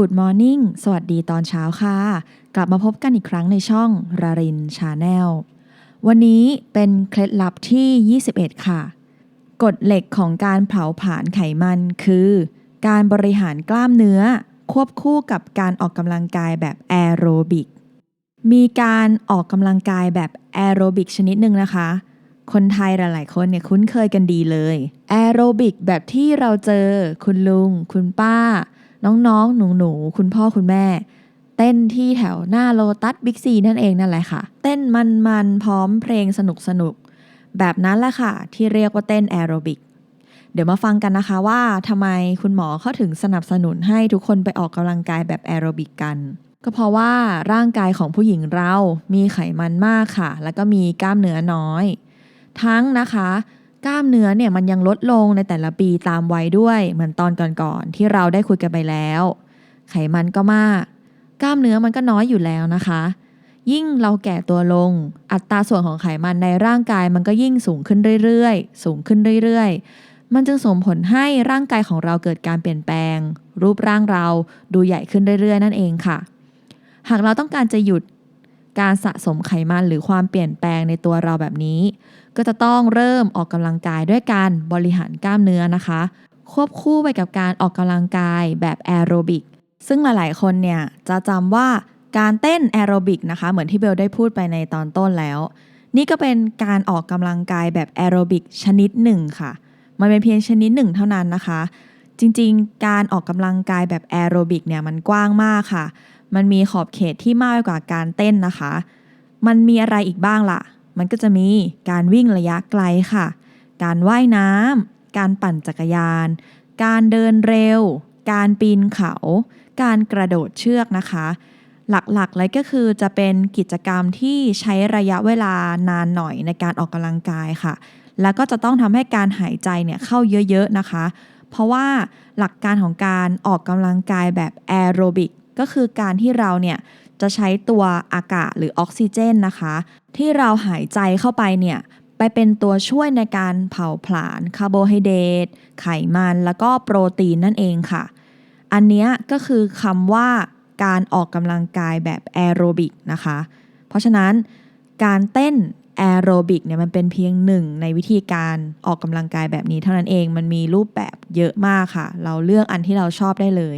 Good Morning สวัสดีตอนเช้าค่ะ กลับมาพบกันอีกครั้งในช่องรารินชาแนลวันนี้เป็นเคล็ดลับที่ 21 ค่ะ กฎเหล็กของการเผาผลาญไขมันคือ การบริหารกล้ามเนื้อ ควบคู่กับการออกกำลังกายแบบแอโรบิก มีการออกกำลังกายแบบแอโรบิกชนิดหนึ่งนะคะ คนไทยหลายๆคนเนี่ยคุ้นเคยกันดีเลย แอโรบิกแบบที่เราเจอคุณลุง คุณป้า น้องๆ หนูๆ คุณพ่อคุณแม่ เต้นที่แถวหน้าโลตัสบิ๊กซีนั่นเองนั่นแหละค่ะ เต้นมันๆ พร้อมเพลงสนุกๆแบบนั้นแหละค่ะ ที่เรียกว่าเต้นแอโรบิก เดี๋ยวมาฟังกันนะคะว่าทำไมคุณหมอเขาถึงสนับสนุนให้ทุกคนไปออกกำลังกายแบบแอโรบิกกันก็เพราะว่าร่างกายของผู้หญิงเรามีไขมันมากค่ะ แล้วก็มีกล้ามเนื้อน้อย ทั้งนะคะ กล้ามเนื้อเนี่ยมันยังลดลงในแต่ละปีตามวัยด้วย เหมือนตอนก่อนๆที่เราได้คุยกันไปแล้ว ไขมันก็มาก กล้ามเนื้อมันก็น้อยอยู่แล้วนะคะ ยิ่งเราแก่ตัวลง อัตราส่วนของไขมันในร่างกายมันก็ยิ่งสูงขึ้นเรื่อยๆ สูงขึ้นเรื่อยๆ มันจึงส่งผลให้ร่างกายของเราเกิดการเปลี่ยนแปลง รูปร่างเราดูใหญ่ขึ้นเรื่อยๆ นั่นเองค่ะ หากเราต้องการจะหยุดการสะสมไขมันหรือความเปลี่ยนแปลงในตัวเราแบบนี้ ก็จะต้องเริ่มออกกำลังกายด้วยการบริหารกล้ามเนื้อนะคะ ควบคู่ไปกับการออกกำลังกายแบบแอโรบิกซึ่งหลายๆ คนเนี่ยจะจำว่าการเต้นแอโรบิกนะคะ เหมือนที่เบลได้พูดไปในตอนต้นแล้ว นี่ก็เป็นการออกกำลังกายแบบแอโรบิกชนิดหนึ่งค่ะ มันเป็นเพียงชนิดหนึ่งเท่านั้นนะคะ จริงๆ การออกกำลังกายแบบแอโรบิกเนี่ยมันกว้างมากค่ะ มันมีขอบเขตที่มากกว่าการเต้นนะคะ มันมีอะไรอีกบ้างล่ะ มันก็จะมีการวิ่งระยะไกลค่ะ การว่ายน้ำ การปั่นจักรยาน การเดินเร็ว การปีนเขา การกระโดดเชือกนะคะ หลักๆเลยก็คือจะเป็นกิจกรรมที่ใช้ระยะเวลานานหน่อยในการออกกำลังกายค่ะ แล้วก็จะต้องทำให้การหายใจเนี่ยเข้าเยอะๆนะคะ เพราะว่าหลักการของการออกกำลังกายแบบแอโรบิกก็คือการที่เราเนี่ย จะใช้ตัวอากาศหรือออกซิเจนนะคะ ที่เราหายใจเข้าไปเนี่ยไปเป็นตัวช่วยในการเผาผลาญคาร์โบไฮเดรตไขมัน แล้วก็โปรตีนนั่นเองค่ะ อันนี้ก็คือคำว่าการออกกำลังกายแบบแอโรบิกนะคะ เพราะฉะนั้นการเต้นแอโรบิกเนี่ยมันเป็นเพียงหนึ่งในวิธีการออกกำลังกายแบบนี้เท่านั้นเองมันมีรูปแบบเยอะมากค่ะ เราเลือกอันที่เราชอบได้เลย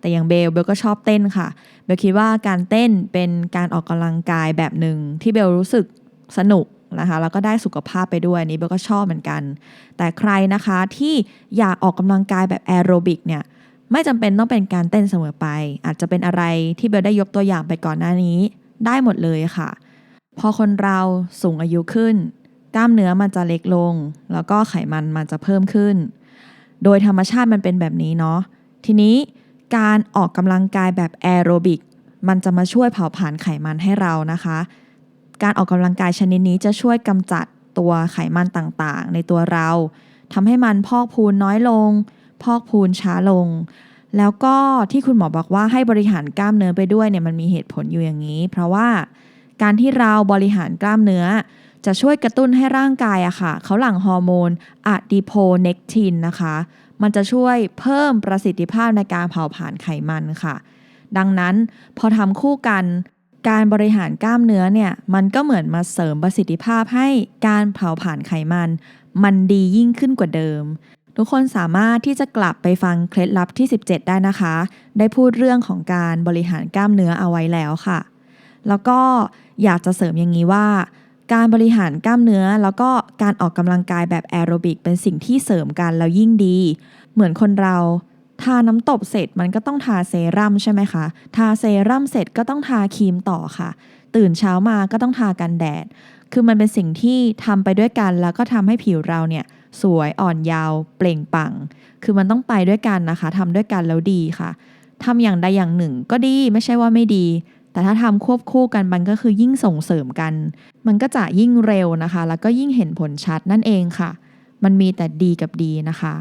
แต่อย่างเบลเบลก็ชอบเต้นค่ะ เบลคิดว่าการเต้นเป็นการออกกำลังกายแบบหนึ่งที่เบลรู้สึกสนุกนะคะแล้วก็ได้สุขภาพไปด้วยอันนี้เบลก็ชอบเหมือนกัน แต่ใครนะคะที่อยากออกกำลังกายแบบแอโรบิกเนี่ยไม่จำเป็นต้องเป็นการเต้นเสมอไป อาจจะเป็นอะไรที่เบลได้ยกตัวอย่างไปก่อนหน้านี้ได้หมดเลยค่ะ พอคนเราสูงอายุขึ้น กล้ามเนื้อมันจะเล็กลง แล้วก็ไขมันมันจะเพิ่มขึ้น โดยธรรมชาติมันเป็นแบบนี้เนาะทีนี้ การออกกำลังกายแบบแอโรบิกมันจะมาช่วยเผาผลาญไขมันให้เรานะคะ การออกกำลังกายชนิดนี้จะช่วยกำจัดตัวไขมันต่างๆ ในตัวเราทำให้มันพอกพูนน้อยลง พอกพูนช้าลง แล้วก็ที่คุณหมอบอกว่าให้บริหารกล้ามเนื้อไปด้วยเนี่ยมันมีเหตุผลอยู่อย่างนี้ เพราะว่าการที่เราบริหารกล้ามเนื้อ จะช่วยกระตุ้นให้ร่างกายอะค่ะเขาหลั่งฮอร์โมนอะดีโพเนกทินนะคะ มันจะช่วยเพิ่มประสิทธิภาพในการเผาผลาญไขมันค่ะ ดังนั้นพอทำคู่กันการบริหารกล้ามเนื้อเนี่ยมันก็เหมือนมาเสริมประสิทธิภาพให้การเผาผลาญไขมัน มันดียิ่งขึ้นกว่าเดิม ทุกคนสามารถที่จะกลับไปฟังเคล็ดลับที่ 17 ได้นะคะ ได้พูดเรื่องของการบริหารกล้ามเนื้อเอาไว้แล้วค่ะ แล้วก็อยากจะเสริมอย่างนี้ว่า การบริหารกล้ามเนื้อ แล้วก็การออกกำลังกายแบบแอโรบิกเป็นสิ่งที่เสริมกันแล้วยิ่งดี เหมือนคนเราทาน้ำตบเสร็จมันก็ต้องทาเซรั่มใช่ไหมคะ ทาเซรั่มเสร็จก็ต้องทาครีมต่อค่ะ ตื่นเช้ามาก็ต้องทากันแดด คือมันเป็นสิ่งที่ทำไปด้วยกันแล้วก็ทำให้ผิวเราเนี่ยสวยอ่อนยาวเปล่งปัง คือมันต้องไปด้วยกันนะคะทำด้วยกันแล้วดีค่ะทำอย่างใดอย่างหนึ่งก็ดีไม่ใช่ว่าไม่ดี แต่ถ้าทำควบคู่กันมันก็คือยิ่งส่งเสริมกัน มันก็จะยิ่งเร็วนะคะ แล้วก็ยิ่งเห็นผลชัดนั่นเองค่ะ มันมีแต่ดีกับดีนะคะ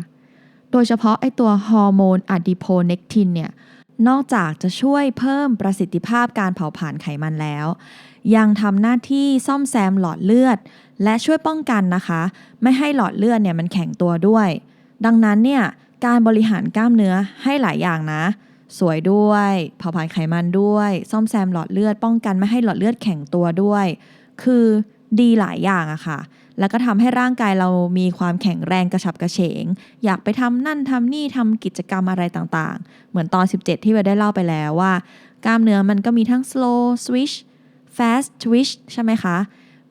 โดยเฉพาะไอตัวฮอร์โมนอะดิโพเนกทินเนี่ยนอกจากจะช่วยเพิ่มประสิทธิภาพการเผาผลาญไขมันแล้ว ยังทำหน้าที่ซ่อมแซมหลอดเลือด และช่วยป้องกันนะคะ ไม่ให้หลอดเลือดเนี่ยมันแข็งตัวด้วย ดังนั้นเนี่ยการบริหารกล้ามเนื้อให้หลายอย่างนะ สวยด้วยเผาผลาญไขมันด้วย ซ่อมแซมหลอดเลือดป้องกันไม่ให้หลอดเลือดแข็งตัวด้วย คือดีหลายอย่างอะค่ะ แล้วก็ทำให้ร่างกายเรามีความแข็งแรงกระฉับกระเฉง อยากไปทำนั่นทำนี่ทำกิจกรรมอะไรต่างๆ เหมือนตอน 17 ที่เราได้เล่าไปแล้วว่า กล้ามเนื้อมันก็มีทั้ง slow switch fast twitch ใช่ไหมคะ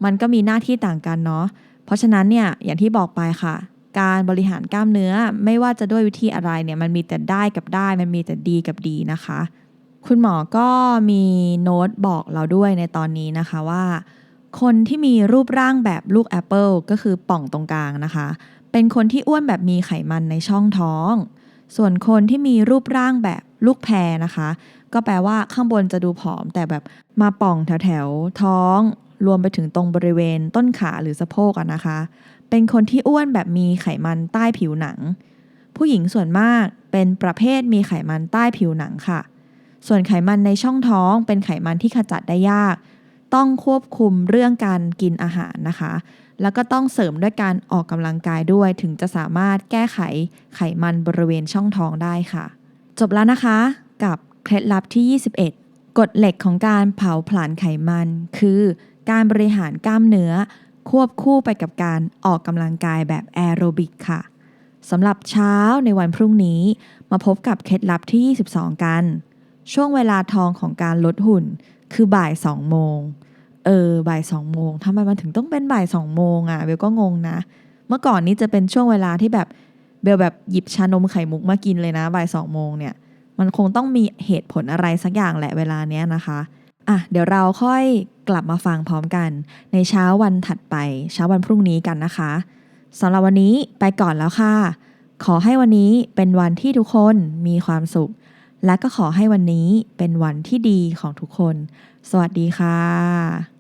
มันก็มีหน้าที่ต่างกันเนาะ เพราะฉะนั้นเนี่ยอย่างที่บอกไปค่ะ การบริหารกล้ามเนื้อ ไม่ว่าจะด้วยวิธีอะไรเนี่ยมันมีแต่ได้กับได้ มันมีแต่ดีกับดีนะคะ คุณหมอก็มีโน้ตบอกเราด้วยในตอนนี้นะคะว่า คนที่มีรูปร่างแบบลูกแอปเปิลก็คือป่องตรงกลางนะคะ เป็นคนที่อ้วนแบบมีไขมันในช่องท้อง ส่วนคนที่มีรูปร่างแบบลูกแพรนะคะ ก็แปลว่าข้างบนจะดูผอม แต่แบบมาป่องแถวแถวท้องรวมไปถึงตรงบริเวณต้นขาหรือสะโพกอะนะคะ เป็นคนที่อ้วนแบบมีไขมันใต้ผิวหนัง ผู้หญิงส่วนมากเป็นประเภทมีไขมันใต้ผิวหนังค่ะ ส่วนไขมันในช่องท้องเป็นไขมันที่ขจัดได้ยาก ต้องควบคุมเรื่องการกินอาหารนะคะ แล้วก็ต้องเสริมด้วยการออกกำลังกายด้วย ถึงจะสามารถแก้ไขไขมันบริเวณช่องท้องได้ค่ะ จบแล้วนะคะกับเคล็ดลับที่ 21กฎเหล็กของการเผาผลาญไขมัน คือ การบริหารกล้ามเนื้อ ควบคู่ไปกับการออกกำลังกายแบบแอโรบิกค่ะสำหรับเช้าในวันพรุ่งนี้มาพบกับเคล็ดลับที่ 22 กัน ช่วงเวลาทองของการลดหุ่นคือบ่าย 2 โมง เออ บ่าย 2 โมงทำไมมันถึงต้องเป็นบ่าย 2 โมงอะ่ะเบลก็งงนะ เมื่อก่อนนี้จะเป็นช่วงเวลาที่แบบเบลแบบหยิบชานมไข่มุกมากินเลยนะบ่าย 2 โมงเนี่ย มันคงต้องมีเหตุผลอะไรสักอย่างแหละเวลาเนี้ยนะคะ อะเดี๋ยวเราค่อยกลับมาฟังพร้อมกัน ในเช้าวันถัดไปเช้าวันพรุ่งนี้กันนะคะสำหรับวันนี้ไปก่อนแล้วค่ะ ขอให้วันนี้เป็นวันที่ทุกคนมีความสุข และก็ขอให้วันนี้เป็นวันที่ดีของทุกคน สวัสดีค่ะ